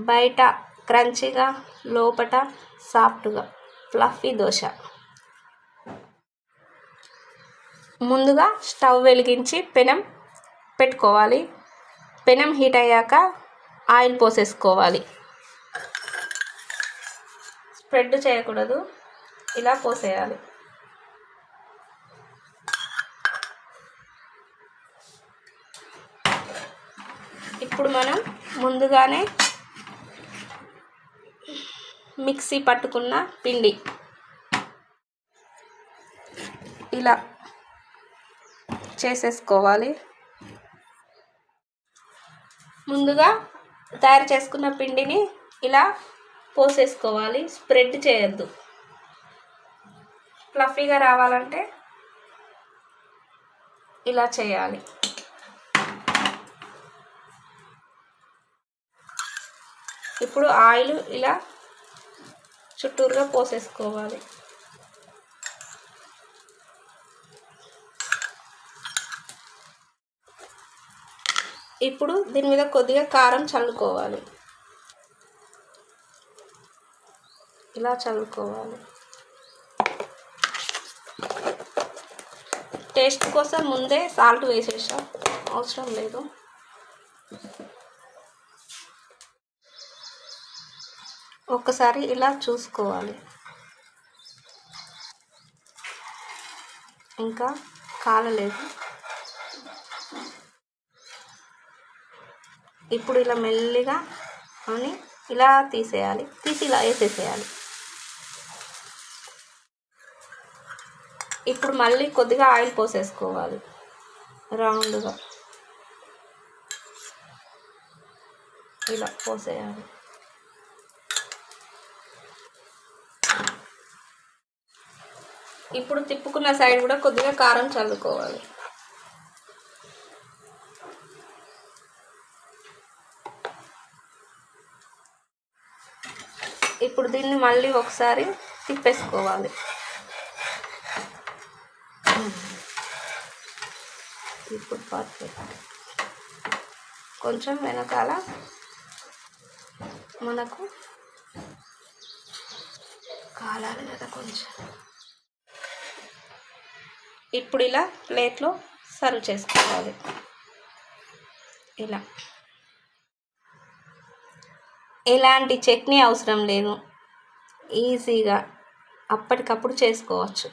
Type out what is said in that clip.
బయట క్రంచీగా లోపట సాఫ్ట్గా. ఫ్లఫీ దోశ. ముందుగా స్టవ్ వెలిగించి పెనం పెట్టుకోవాలి. పెనం హీట్ అయ్యాక ఆయిల్ పోసేసుకోవాలి. స్ప్రెడ్ చేయకూడదు. ఇలా పోసేయాలి. ఇప్పుడు మనం ముందుగానే మిక్సీ పట్టుకున్న పిండి. ఇలా చేసేసుకోవాలి. ముందుగా తయారు చేసుకున్న పిండిని ఇలా పోసేసుకోవాలి. స్ప్రెడ్ చేయొద్దు. ఫ్లఫీగా రావాలంటే ఇలా చేయాలి. ఇప్పుడు ఆయిల్ ఇలా చుట్టూరుగా పోసేసుకోవాలి. ఇప్పుడు దీని మీద కొద్దిగా కారం చల్లుకోవాలి. ఇలా చల్లుకోవాలి. టేస్ట్ కోసం ముందే సాల్ట్ వేసేసాం. అవసరం లేదు. ఒక్కసారి ఇలా చూసుకోవాలి. ఇంకా కాలలేదు. ఇప్పుడు ఇలా మెల్లిగా అని ఇలా తీసేయాలి. తీసి ఇలా వేసేసేయాలి. ఇప్పుడు మళ్ళీ కొద్దిగా ఆయిల్ పోసేసుకోవాలి. రౌండ్గా. ఇలా పోసేయాలి. ఇప్పుడు తిప్పుకున్న సైడ్ కూడా కొద్దిగా కారం చల్లుకోవాలి. ఇప్పుడు దీన్ని మళ్ళీ ఒకసారి తిప్పేసుకోవాలి. ఇప్పుడు పర్ఫెక్ట్ కొంచెం వెనకాల మనకు కాలాలి కదా కొంచెం. ఇప్పుడు ఇలా ప్లేట్లో సర్వ్ చేసుకోవాలి. ఇలా. ఎలాంటి చట్నీ అవసరం లేదు. ఈజీగా అప్పటికప్పుడు చేసుకోవచ్చు.